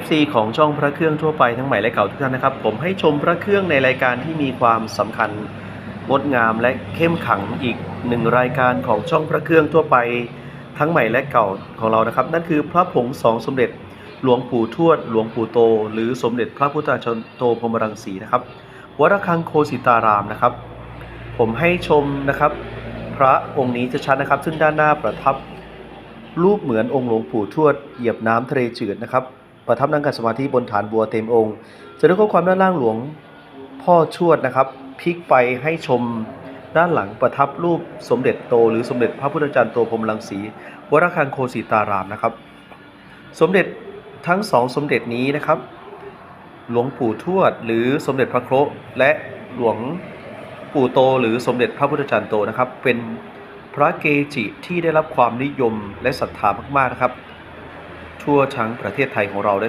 FC ของช่องพระเครื่องทั่วไปทั้งใหม่และเก่าทุกท่านนะครับ ผมให้ชมพระเครื่องในรายการที่มีความสำคัญงดงามและเข้มขังอีกหนึ่งรายการของช่องพระเครื่องทั่วไปทั้งใหม่และเก่าของเรานะครับ นั่นคือพระผงสองสมเด็จหลวงปู่ทวด หลวงปู่โต หรือสมเด็จพระพุทธชนโตพรมรังสีนะครับวัดระฆังโคสิตารามนะครับ ผมให้ชมนะครับ พระองค์นี้จะชัดนะครับ ซึ่งด้านหน้าประทับ รูปเหมือนองค์หลวงปู่ทวดเหยียบน้ำทะเลจืดนะครับ ประทับนั่งกัดสมาธิบนฐานบัวเต็มองค์จะได้ข้อความด้านล่างหลวงพ่อชวดนะครับพลิกไปให้ชมด้านหลังประทับรูปสมเด็จโต หรือสมเด็จพระพุทธจารย์โตพรมรังสีวรคังโคสีตารามนะครับ สมเด็จทั้งสองสมเด็จนี้นะครับ หลวงปู่ทวด หรือสมเด็จพระโครและหลวงปู่โต หรือสมเด็จพระพุทธจารย์โตนะครับ เป็นพระเกจิที่ได้รับความนิยมและศรัทธามากๆนะครับ ทั่วทั้งประเทศไทยของเราได้